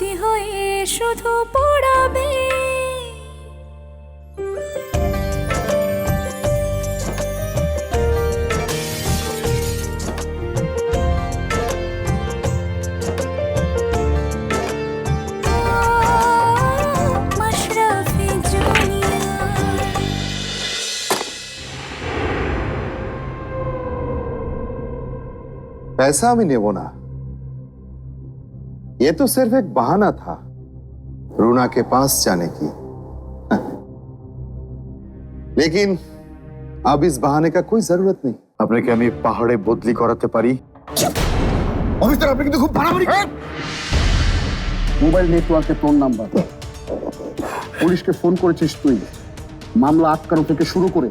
স্মৃতি হয়ে শুধু পড়াবে। পয়সা আমি নেব না। ये तो सिर्फ एक बहाना था रूना के पास जाने की लेकिन अब इस बहाने का कोई जरूरत नहीं আপনাকে আমি পাহাড়ে বদলি করাতে পারি অফিসার আপনি কিন্তু খুব বাড়াবাড়ি মোবাইল নেটওয়ার্কে তোর নাম্বার পুলিশকে ফোন করেছিস তুই মামলা আটকানো থেকে শুরু করে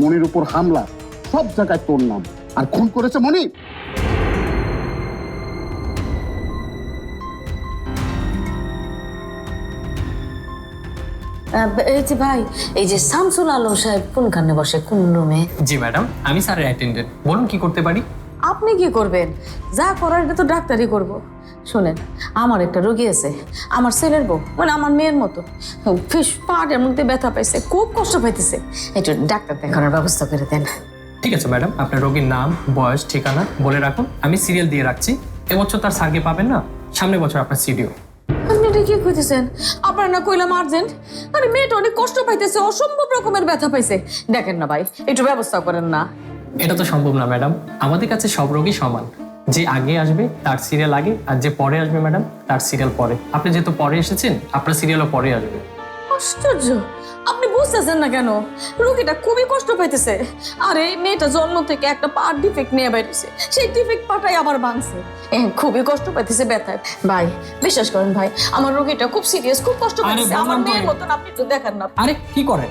মনির উপর হামলা সব জায়গায় তোর নাম আর খুন করেছে মনি এই যে ভাই এই যে শামসুল আলম সাহেব কোনখানে বসে কোন রুমে জি ম্যাডাম আমি স্যারের অ্যাটেন্ডেন্ট বলুন কি করতে পারি? আপনি কি করবেন? যা করার এটা তো ডাক্তারই করব। শোনেন আমার একটা রোগী আছে আমার ছেলের বউ মানে আমার মেয়ের মতো। ফিস পাটের মধ্যে ব্যথা পাইছে খুব কষ্ট পাইতেছে। একটু ডাক্তার দেখানোর ব্যবস্থা করে দেন। ঠিক আছে ম্যাডাম আপনার রোগীর নাম বয়স ঠিকানা বলে রাখুন। আমি সিরিয়াল দিয়ে রাখছি। এবছর তার স্যারকে পাবেন না? সামনের বছর আপনার সিডিও এটা কি কইতেছেন আপনার না কইলাম আর্জেন্ট আরে মেয়েটা অনেক কষ্ট পাইতেছে, অসম্ভব রকমের ব্যথা পাইছে। দেখেন না ভাই, একটু ব্যবস্থা করেন না। এটা তো সম্ভব না, ম্যাডাম। আমাদের কাছে সব রোগী সমান। যে আগে আসবে, তার সিরিয়াল আগে, আর যে পরে আসবে, ম্যাডাম, তার সিরিয়াল পরে। আপনি যেহেতু পরে এসেছেন, আপনার সিরিয়ালও পরে আসবে। আশ্চর্য! আপনি বুঝতেছেন না কেন? রোগীটা খুবই কষ্ট পাইতেছে। আরে মেয়েটা জন্ম থেকে একটা পার ডিফেক্ট নিয়ে বেরিয়েছে সেই ডিফেক্ট পাটাই আবার ভাঙছে। খুবই কষ্ট পাইতেছে ব্যথায়। ভাই বিশ্বাস করেন ভাই আমার রোগীটা খুব সিরিয়াস খুব কষ্ট পাইতেছে। আমার মেয়ের মতন আপনি একটু দেখেন না। আরে কি করেন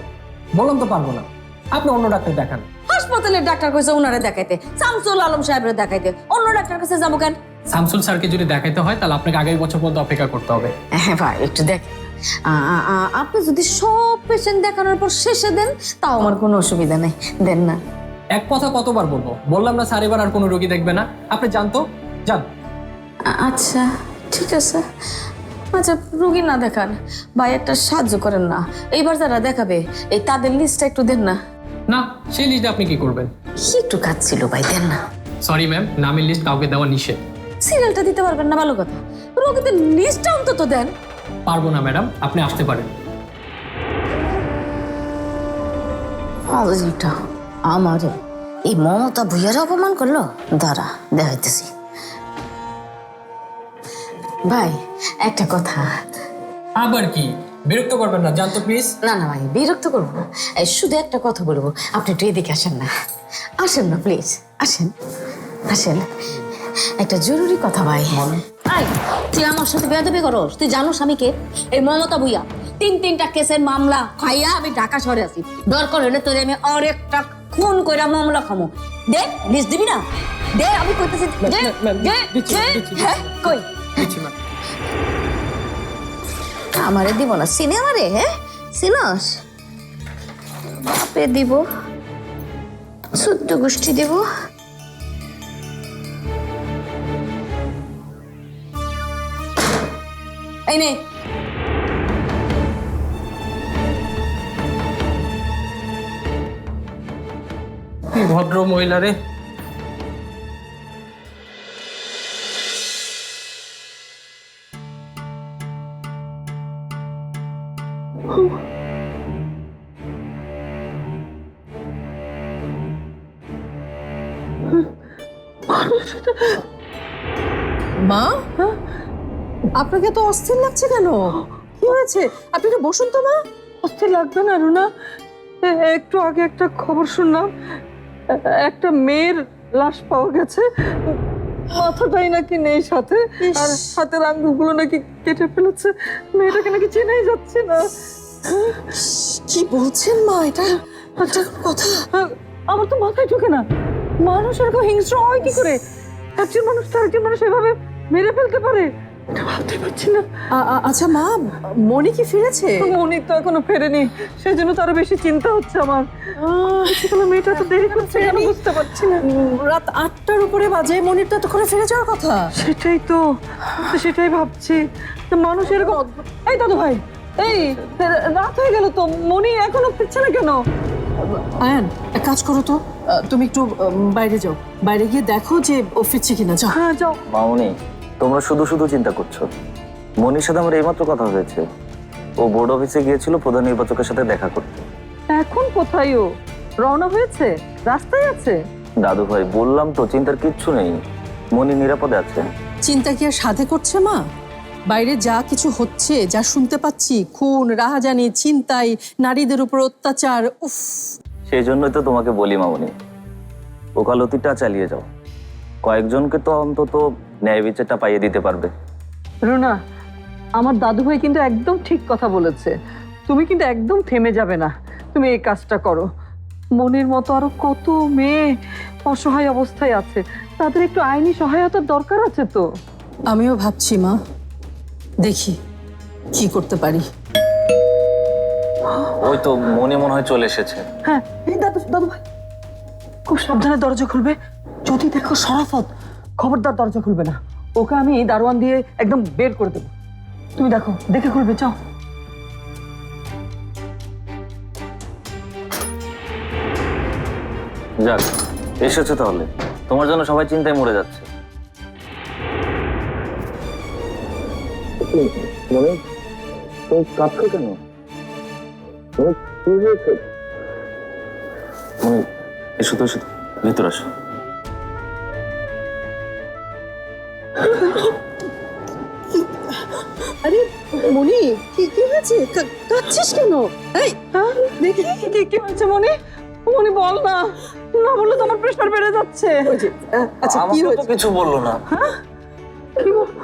বললাম তো পারব না। আপনি অন্য ডাক্তার দেখান। হাসপাতালের ডাক্তার কইছে ওনারে দেখাইতে। শামসুল আলম সাহেবের দেখাইতে। অন্য ডাক্তার কাছে যাব কেন? শামসুল স্যারকে যদি দেখাইতে হয় তাহলে আপনাকে আগামী বছর পর্যন্ত অপেক্ষা করতে হবে। হ্যাঁ ভাই একটু দেখেন আপনি যদি সব পেশেন্ট দেখানোর পর শেষে দেন তাও আমার কোনো অসুবিধা নেই দেন না। এক কথা কতবার বলব? বললাম না স্যার এবার আর কোনো রোগী দেখবে না। আপনি জানতো যান। আচ্ছা ঠিক আছে। আচ্ছা রুগী না দেখান ভাই একটা সাহায্য করেন না। এইবার যারা দেখাবে এই তাদের লিস্টটা একটু দেন না। না সেই লিস্টে আপনি কি করবেন? কি একটু কাজ ছিল ভাই দেন না। সরি ম্যাম নামের লিস্ট কাউকে দেওয়া নিষেধ। সিরিয়ালটা দিতে পারবেন না ভালো কথা। রোগীদের লিস্টটা অন্তত দেন। পারব না ম্যাডাম। আপনি আসতে পারেন। আমার। এই মমতা ভুইয়ার অপমান করল? দাঁড়া দেখাইতেছি। ভাই একটা কথা। আবার কি? বিরক্ত করবেন না জানতো প্লিজ? না না ভাই বিরক্ত করব না। এই শুধু একটা কথা বলব। আপনি একটু এদিকে আসেন না। আসেন না প্লিজ। আসেন। আসেন। একটা জরুরি কথা ভাই। আই তুই আমার সাথে বেয়াদবি করস? তুই জানোস আমি কে? এই মমতা ভুইয়া। তিন তিনটা কেসের মামলা খাইয়া আমি ঢাকা শহরে আছি। দরকার হলে তোর আমি আরেকটা খুন কইরা মামলা খামো। দে দিবি না? দে আমি কইতেছি দে দে হ্যাঁ কই? আমারে দিব না। সিনেমারে হ্যাঁ? সিনস বাপে দিব। শুদ্ধ গোষ্ঠী দিব। এই নে ভদ্র মহিলা আপনাকে তো অস্থির লাগছে কেন? কি হয়েছে? আপনি একটু বসুন তো মা। অস্থির লাগবে না রুনা। একটু আগে একটা খবর শুনলাম। একটা মেয়ের লাশ পাওয়া গেছে। মাথাটাই নাকি নেই সাথে। আর হাতের আঙ্গুলগুলো নাকি কেটে ফেলেছে। মেয়েটাকে নাকি চেনাই যাচ্ছে না। কি বলছেন মা? এটা একটা কথা। আমার তো মাথায় ঢোকে না। মানুষ এরকম হিংস্র হয় কি করে? একজন মানুষ তো আরেকজন মানুষ এভাবে মেরে ফেলতে পারে। এটা ভাবতে পারছি না। আ- আ- আচ্ছা মা মনি কি ফিরেছে? মনি তো এখনও ফেরেনি। সেই জন্য তো আরও বেশি চিন্তা হচ্ছে আমার। মেয়েটা তো দেরি করছে কেন বুঝতে পারছি না। রাত আটটার উপরে বাজে মনির তো এতক্ষণে ফিরে যাওয়ার কথা। সেটাই তো সেটাই ভাবছি। তো মানুষ এরকম এই দাদু ভাই এই রাত হয়ে গেল তো মনি এখনও ফিরছে না কেন? আয়ান এক কাজ করো তো। তুমি একটু বাইরে যাও। বাইরে গিয়ে দেখো যে ও ফিরছে কিনা যাও। হ্যাঁ যাও। মামনি তোমরা শুধু শুধু চিন্তা করছ। মনির সাথে আমার এইমাত্র কথা হয়েছে। ও বোর্ড অফিসে গিয়েছিল প্রধান নির্বাচকের সাথে দেখা করতে। এখন কোথায় ও? রওনা হয়েছে? রাস্তায় আছে? দাদু ভাই বললাম তো চিন্তার কিচ্ছু নেই। মনি নিরাপদে আছে। চিন্তা কি আর সাধে করছে মা? বাইরে যা কিছু হচ্ছে যা শুনতে পাচ্ছি খুন রাহাজানি ছিনতাই নারীদের উপর অত্যাচার উফ। সেই জন্যই তো তোমাকে বলি মামনি ওকালতিটা চালিয়ে যাও। কয়েকজনকে তো অন্তত ন্যায় বিচারটা পাইয়ে দিতে পারবে। রুনা আমার দাদু ভাই কিন্তু একদম ঠিক কথা বলেছে। তুমি কিন্তু একদম থেমে যাবে না। তুমি এই কাজটা করো। মনের মতো আরও কত মেয়ে অসহায় অবস্থায় আছে। তাদের একটু আইনি সহায়তার দরকার আছে তো। আমিও ভাবছি মা। দেখি কি করতে পারি। ওই তো মনে মনে হয় চলে এসেছে। হ্যাঁ এই দাদু দাদু ভাই খুব সাবধানে দরজা খুলবে। যদি দেখো সরাফত খবরদার দরজা খুলবে না। ওকে আমি দারোয়ান দিয়ে একদম বের করে দেবো। তুমি দেখো দেখে খুলবে চাও? যাক এসেছে তাহলে। তোমার জন্য সবাই চিন্তায় মরে যাচ্ছে। মনে তুমি কাঁদছো কেন? মনে মনে এসো তো এসো ভিতর আসো। মনি কি কি হয়েছে? কাঁদছিস কেন? এই হ্যাঁ? দেখি। কি কি হয়েছে মনি মনি বল না। না বললে তো আমার প্রেশার বেড়ে যাচ্ছে। আচ্ছা কি হয়েছে? কিছু বলল না। কি বল-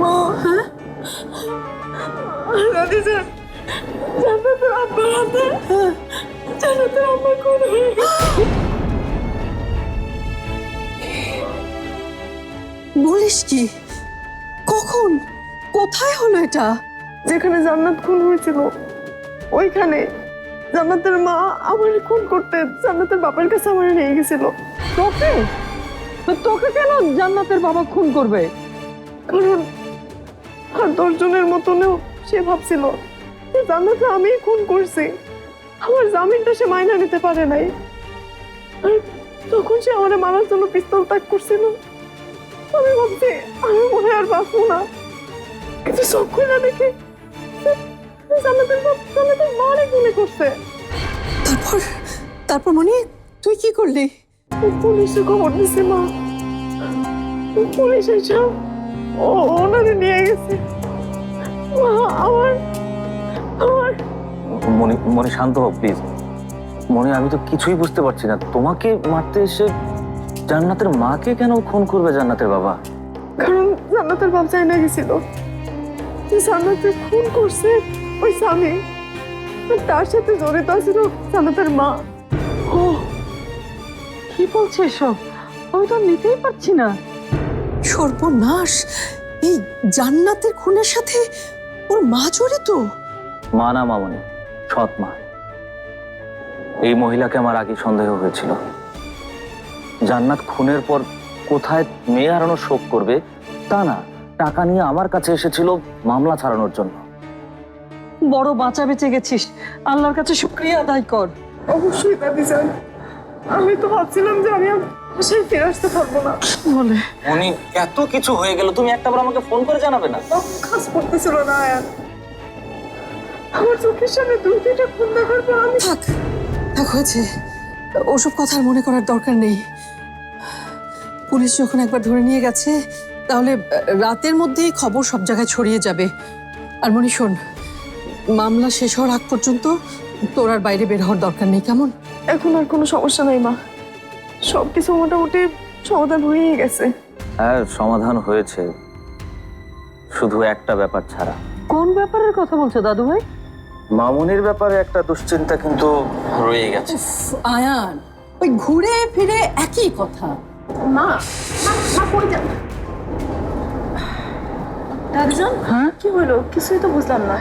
মা হ্যাঁ? দাদি স্যার জান্নাতের আব্বার হাতে। জান্নাতের আব্বা কোন বলিস কি? কখন? কোথায় হলো এটা? যেখানে জান্নাত খুন হয়েছিল ওইখানে জান্নাতের মা আমার খুন করতে জান্নাতের বাবার কাছে আমার নিয়ে গেছিল। তোকে? তো তোকে কেন জান্নাতের বাবা খুন করবে? কারণ আর দশজনের মতনেও সে ভাবছিল যে জান্নাতে আমি খুন করছি। আমার জামিনটা সে মাইনা নিতে পারে নাই। আর তখন সে আমার মারার জন্য পিস্তল ত্যাগ করছিল। আমি ভাবছি আমি মনে হয় আর বাঁচবো না। কিন্তু খুলে দেখি জান্নাতের বাপ জান্নাতের মা অনেক গুলি করছে। তারপর তারপর মনি তুই কি করলি? পুলিশে খবর দিছে মা। পুলিশ এসে ও ওনারে নিয়ে গেছে। মা আমার আমার। মনি মনি শান্ত হও প্লিজ মনে আমি তো কিছুই বুঝতে পারছি না। তোমাকে মারতে এসে জান্নাতের মাকে কেন খুন করবে জান্নাতের বাবা? কারণ জান্নাতের বাপ চাই না গেছিল। যে জান্নাতে খুন করছে ওই স্বামী তার সাথে জড়িত ছিল জান্নাতের মা। ও কি বলছে এসব? আমি তো নিতেই পারছি না। সর্বনাশ এই জান্নাতের খুনের সাথে ওর মা জড়িত? মা না মামনি সৎ মা। এই মহিলাকে আমার আগে সন্দেহ হয়েছিল। জান্নাত খুনের পর কোথায় মেয়ে হারানোর শোক করবে তা না। টাকা নিয়ে আমার কাছে এসেছিল মামলা ছাড়ানোর জন্য। বড় বাঁচা বেঁচে গেছিস। আল্লাহর কাছে শুক্রিয়া আদায় কর। অবশ্যই দাদি যান আমি তো ভাবছিলাম যে আমি আর বাসায় ফিরে আসতে পারব না। বলে। উনি এত কিছু হয়ে গেল তুমি একটাবার আমাকে ফোন করে জানাবে না? কাজ করতেছিল না আয়ান আমার চোখের সামনে দুই দুইটা খুন দেখার পর আমি থাক থাক হয়েছে। ওসব কথা আর মনে করার দরকার নেই। পুলিশ যখন একবার ধরে নিয়ে গেছে তাহলে রাতের মধ্যেই খবর সব জায়গায় ছড়িয়ে যাবে। আর মনি শোন মামলা শেষ হওয়ার আগ পর্যন্ত তোর আর বাইরে বের হওয়ার দরকার নেই কেমন? এখন আর কোনো সমস্যা নাই মা। সব কিছু মোটামুটি সমাধান হয়েই গেছে। হ্যাঁ সমাধান হয়েছে। শুধু একটা ব্যাপার ছাড়া। কোন ব্যাপারের কথা বলছো দাদু ভাই মামুনির ব্যাপারে একটা দুশ্চিন্তা কিন্তু রয়ে গেছে। আয়ান ওই ঘুরে ফিরে একই কথা। দাদিজান? হ্যাঁ কি হলো? কিছুই তো বুঝলাম না।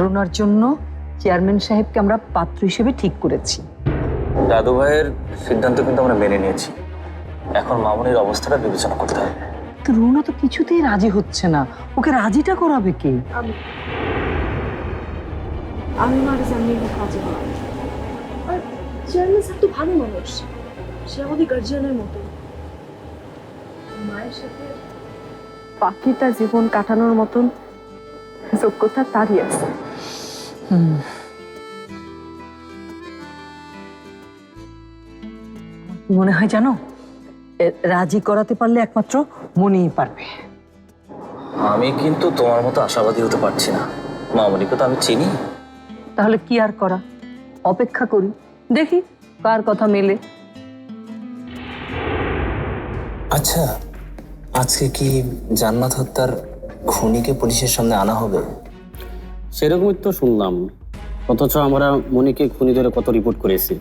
রুনার জন্য চেয়ারম্যান সাহেবকে আমরা পাত্র হিসেবে ঠিক করেছি। দাদু ভাইয়ের সিদ্ধান্ত কিন্তু আমরা মেনে নিয়েছি। এখন মামনির অবস্থাটা বিবেচনা করতে হবে। তো রুনা তো কিছুতেই রাজি হচ্ছে না। ওকে রাজিটা করাবে কে? আমি মার জানি কাজে। আর চেয়ারম্যান স্যার তো ভালো মানুষ। সে আমাদের গার্জিয়ানের মতো। মায়ের সাথে বাকিটা জীবন কাটানোর মতন যোগ্যতা তারই আছে। মনে হয় জানো রাজি করাতে পারলে একমাত্র মনিই পারবে। আমি কিন্তু তোমার মতো আশাবাদী হতে পারছি না। মামনিকে তো আমি চিনি। তাহলে কি আর করা? অপেক্ষা করি। দেখি কার কথা মেলে। আচ্ছা আজকে কি জান্নাত হত্যার খুনিকে পুলিশের সামনে আনা হবে? সেরকমই তো শুনলাম। অথচ আমরা মনিকে খুনি ধরে কত রিপোর্ট করেছি।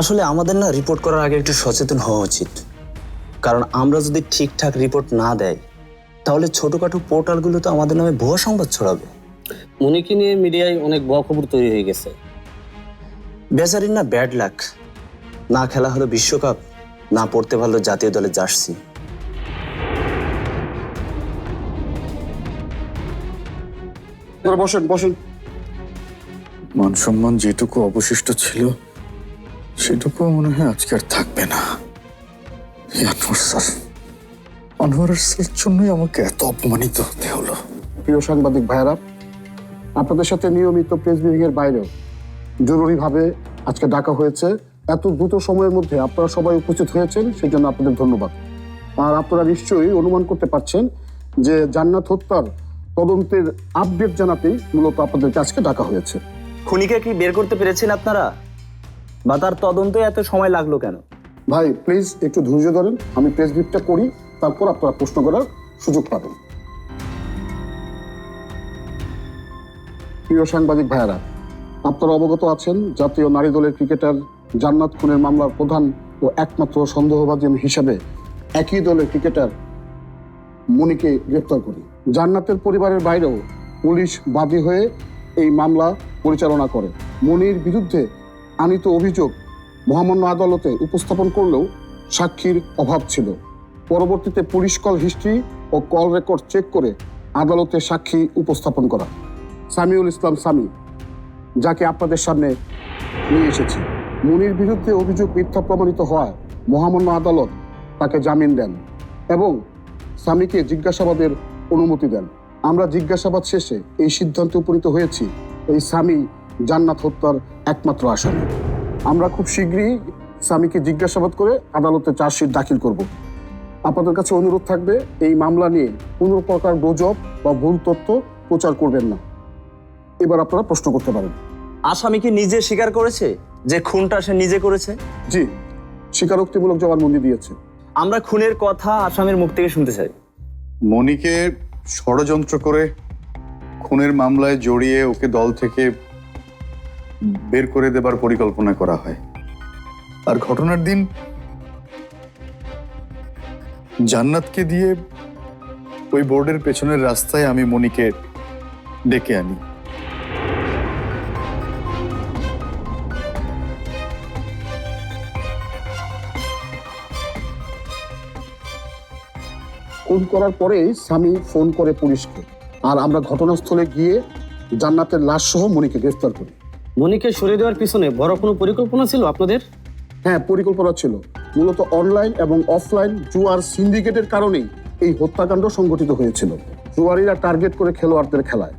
আসলে আমাদের না রিপোর্ট করার আগে একটু সচেতন হওয়া উচিত। কারণ আমরা যদি ঠিকঠাক রিপোর্ট না দেয় তাহলে ছোটখাটো পোর্টালগুলো তো আমাদের নামে ভুয়া সংবাদ ছড়াবে। মনিকে নিয়ে মিডিয়ায় অনেক বড় খবর তৈরি হয়ে গেছে। বেচারির না ব্যাড লাক না খেলা হলো বিশ্বকাপ না পড়তে ভালো জাতীয় দলের জার্সি। বসেন বসেন। মান সম্মান যেটুকু অবশিষ্ট ছিল সেটুকু মনে হয় আজকে আর থাকবে না। আনোয়ার স্যার আনোয়ারের স্যারের জন্যই আমাকে এত অপমানিত হতে হলো। প্রিয় সাংবাদিক ভাইয়েরা আপনাদের সাথে নিয়মিত প্রেস ব্রিফিংয়ের বাইরেও জরুরিভাবে আজকে ডাকা হয়েছে। এত দ্রুত সময়ের মধ্যে আপনারা সবাই উপস্থিত হয়েছেন সেই জন্য আপনাদের ধন্যবাদ। আর আপনারা নিশ্চয়ই অনুমান করতে পারছেন যে জান্নাত হত্যার তদন্তের আপডেট জানাতেই মূলত আপনাদের আজকে ডাকা হয়েছে। খুনিকে কি বের করতে পেরেছেন আপনারা? বা তার তদন্তে এত সময় লাগল কেন? ভাই প্লিজ একটু ধৈর্য ধরেন আমি প্রেস ব্রিফটা করি তারপর আপনারা প্রশ্ন করার সুযোগ পাবেন। প্রিয় সাংবাদিক ভাইয়েরা আপনারা অবগত আছেন জাতীয় নারী দলের ক্রিকেটার জান্নাত খুনের মামলার প্রধান ও একমাত্র সন্দেহভাজন হিসাবে একই দলের ক্রিকেটার মনিকে গ্রেপ্তার করি। জান্নাতের পরিবারের বাইরেও পুলিশ বাদী হয়ে এই মামলা পরিচালনা করে। মনির বিরুদ্ধে আনিত অভিযোগ মহামান্য আদালতে উপস্থাপন করলেও সাক্ষীর অভাব ছিল। পরবর্তীতে পুলিশ কল হিস্ট্রি ও কল রেকর্ড চেক করে আদালতে সাক্ষী উপস্থাপন করা। সামিউল ইসলাম সামি, যাকে আপনাদের সামনে নিয়ে এসেছি। মুনির বিরুদ্ধে অভিযোগ মিথ্যা প্রমাণিত হওয়ায় মহামান্য আদালত তাকে জামিন দেন এবং স্বামীকে জিজ্ঞাসাবাদের অনুমতি দেন। আমরা জিজ্ঞাসাবাদ শেষে এই সিদ্ধান্তে উপনীত হয়েছি এই স্বামী জান্নাত হত্যার একমাত্র আসামি আমরা খুব শীঘ্রই স্বামীকে জিজ্ঞাসাবাদ করে আদালতে চার্জশিট দাখিল করব। আপনাদের কাছে অনুরোধ থাকবে এই মামলা নিয়ে কোনো প্রকার গুজব বা ভুল তথ্য প্রচার করবেন না। এবার আপনারা প্রশ্ন করতে পারেন। আসামি কি নিজে স্বীকার করেছে যে খুনটা সে নিজে করেছে? জি স্বীকারোক্তিমূলক জবানবন্দি দিয়েছে। আমরা খুনের কথা আসামির মুখ থেকে শুনতে চাই। মনিকে ষড়যন্ত্র করে খুনের মামলায় জড়িয়ে ওকে দল থেকে বের করে দেবার পরিকল্পনা করা হয়। আর ঘটনার দিন জান্নাতকে দিয়ে ওই বোর্ডের পেছনের রাস্তায় আমি মনিকে ডেকে আনি। খুন করার পরেই স্বামী ফোন করে পুলিশকে। আর আমরা ঘটনাস্থলে গিয়ে জান্নাতের লাশ সহ মনিকে গ্রেফতার করি। মনিকে সরিয়ে দেওয়ার পিছনে বড় কোনো পরিকল্পনা ছিল আপনাদের? হ্যাঁ পরিকল্পনা ছিল। মূলত অনলাইন এবং অফলাইন জুয়ার সিন্ডিকেটের কারণেই এই হত্যাকাণ্ড সংঘটিত হয়েছিল। জুয়ারিরা টার্গেট করে খেলোয়াড়দের খেলায়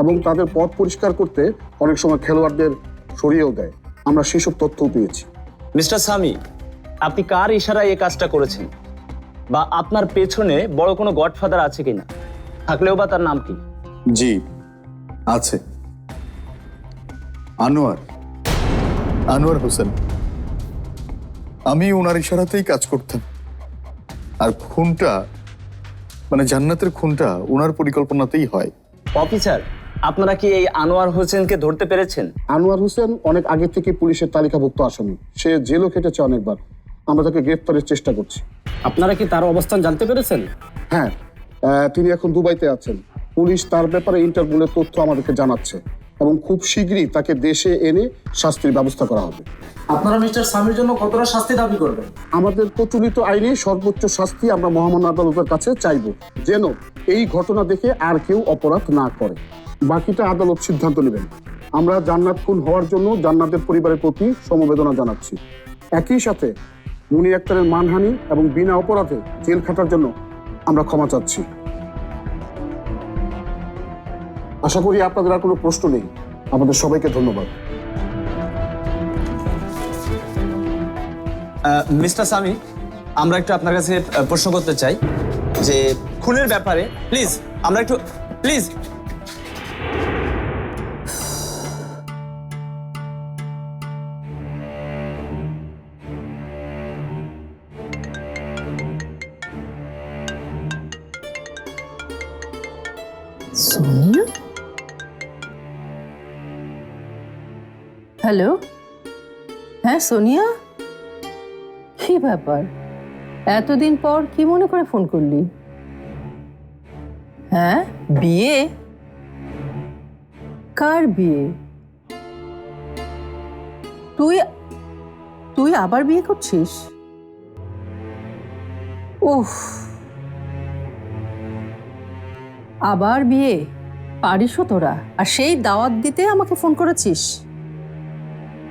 এবং তাদের পথ পরিষ্কার করতে অনেক সময় খেলোয়াড়দের সরিয়েও দেয়। আমরা সেসব তথ্যও পেয়েছি। মিস্টার সামি আপনি কার ইশারায় এই কাজটা করেছেন? বা আপনার পেছনে বড় কোনো গডফাদার আছে কিনা? থাকলেও বা তার নাম কি? জি আছে। আনোয়ার। আনোয়ার হোসেন। আমি ওনার ইশারাতেই কাজ করতাম। আর খুনটা মানে জান্নাতের খুনটা ওনার পরিকল্পনাতেই হয়। অফিসার আপনারা কি এই আনোয়ার হোসেনকে ধরতে পেরেছেন? আনোয়ার হোসেন অনেক আগে থেকে পুলিশের তালিকাভুক্ত আসামি। সে জেলও খেটেছে অনেকবার। আমরা তাকে গ্রেফতারের চেষ্টা করছি। আপনারা কি তার অবস্থান জানতে পেরেছেন? হ্যাঁ তিনি এখন দুবাইতে আছেন। পুলিশ তার ব্যাপারে ইন্টারপোলের তথ্য আমাদেরকে জানাচ্ছে এবং খুব শীঘ্রই তাকে দেশে এনে শাস্তির ব্যবস্থা করা হবে। আপনারা মিস্টার স্বামীর জন্য কতটা শাস্তি দাবি করবেন? আমাদের প্রচলিত আইনে সর্বোচ্চ শাস্তি আমরা মহামান্য আদালতের কাছে চাইব যেন এই ঘটনা দেখে আর কেউ অপরাধ না করে। বাকিটা আদালত সিদ্ধান্ত নেবেন। আমরা জান্নাত খুন হওয়ার জন্য জান্নাতের পরিবারের প্রতি সমবেদনা জানাচ্ছি। একই সাথে মুনি আক্তারের মানহানি এবং বিনা অপরাধে জেল খাটার জন্য আমরা ক্ষমা চাচ্ছি। আশা করি আপনাদের আর কোনো প্রশ্ন নেই। আমাদের সবাইকে ধন্যবাদ। মিস্টার স্বামী, আমরা একটু আপনার কাছে প্রশ্ন করতে চাই যে, খুনের ব্যাপারে প্লিজ আমরা একটু প্লিজ হ্যালো? হ্যাঁ সোনিয়া? কি ব্যাপার? এতদিন পর কি মনে করে ফোন করলি? হ্যাঁ বিয়ে? কার বিয়ে? তুই তুই আবার বিয়ে করছিস? উফ। আবার বিয়ে? পারিসও তোরা। আর সেই দাওয়াত দিতে আমাকে ফোন করেছিস?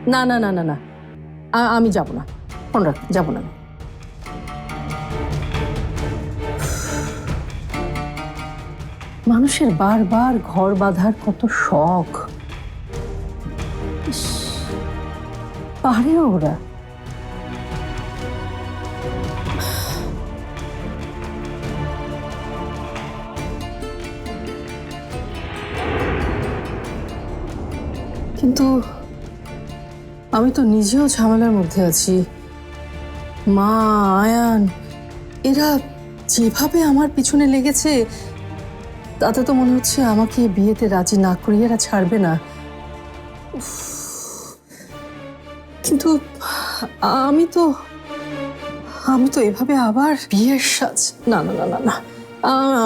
না না না না না। আমি যাব না। ফোন রাখ, যাব না। মানুষের বারবার ঘর বাঁধার কত শখ। পারেও ওরা। কিন্তু আমি তো নিজেও ঝামেলার মধ্যে আছি। মা আয়ান এরা যেভাবে আমার পিছনে লেগেছে তাতে তো মনে হচ্ছে আমাকে বিয়েতে রাজি না করিয়ে এরা ছাড়বে না। কিন্তু আমি তো আমি তো এভাবে আবার বিয়ের সাজ না না না না না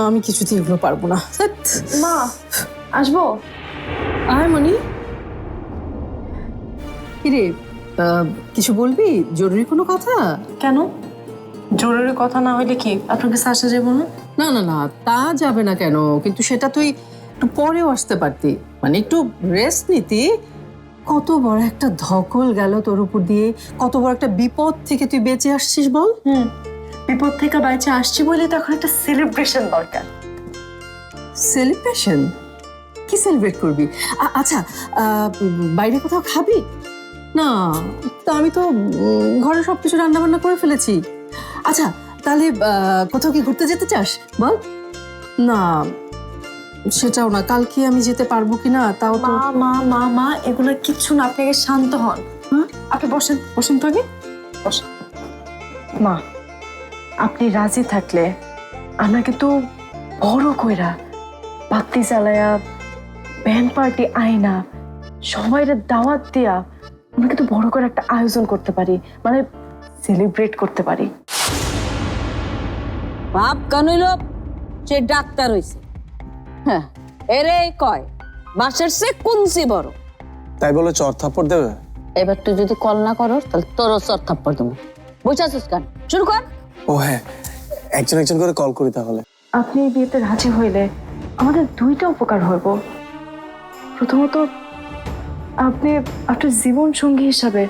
আমি কিছুতেই এগুলো পারব না। মা আসব? আয় মনি কিরে কিছু বলবি? জরুরি কোনো কথা? কেন? জরুরি কথা না হইলে কি? আপনার কাছে আসা যাব না না না না তা যাবে না কেন? কিন্তু সেটা তুই একটু পরেও আসতে পারতি। মানে একটু রেস্ট নিতি। কত বড় একটা ধকল গেল তোর উপর দিয়ে। কত বড় একটা বিপদ থেকে তুই বেঁচে আসছিস বল? হুম বিপদ থেকে বাইচে আসছি বলে তখন একটা সেলিব্রেশন দরকার। সেলিব্রেশন কি সেলিব্রেট করবি? আচ্ছা বাইরে কোথাও খাবি? না, তা আমি তো ঘরে সব কিছু রান্না বান্না করে ফেলেছি। আচ্ছা তাহলে কোথাও কি ঘুরতে যেতে চাস? বল। না, সেটাও না, কালকে আমি যেতে পারব কি না, তাও তো মা মা মা মা, এগুলো কিচ্ছু না, আপনি শান্ত হন। হুম? আপনি বসেন বসেন তো আগে। বসেন মা, আপনি রাজি থাকলে আমরা কিন্তু বড় কইরা বাতি জ্বালায়া ব্যান্ড পার্টি আয়না সবাইরে দাওয়াত দিয়া আমরা কিন্তু বড় করে একটা আয়োজন করতে পারি মানে সেলিব্রেট করতে পারি। বাপ কানুইল সে ডাক্তার হইছে। হ্যাঁ এরে কয় বাসের সে কুনসি বড়। তাই বলে চর থাপ্পড় দেবে? এবার তুই যদি কল না করস তাহলে তোরও চর থাপ্পড় দেবো। বুঝাছিস কেন? শুরু কর। ও হ্যাঁ একজন একজন করে কল করি তাহলে। আপনি এই বিয়েতে রাজি হইলে আমাদের দুইটা উপকার হইব। প্রথমত আপনি আপনার জীবন সঙ্গী হিসাবে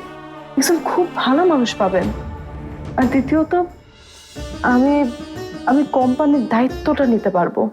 একজন খুব ভালো মানুষ পাবেন। আর দ্বিতীয়ত, আমি আমি কোম্পানির দায়িত্বটা নিতে পারব।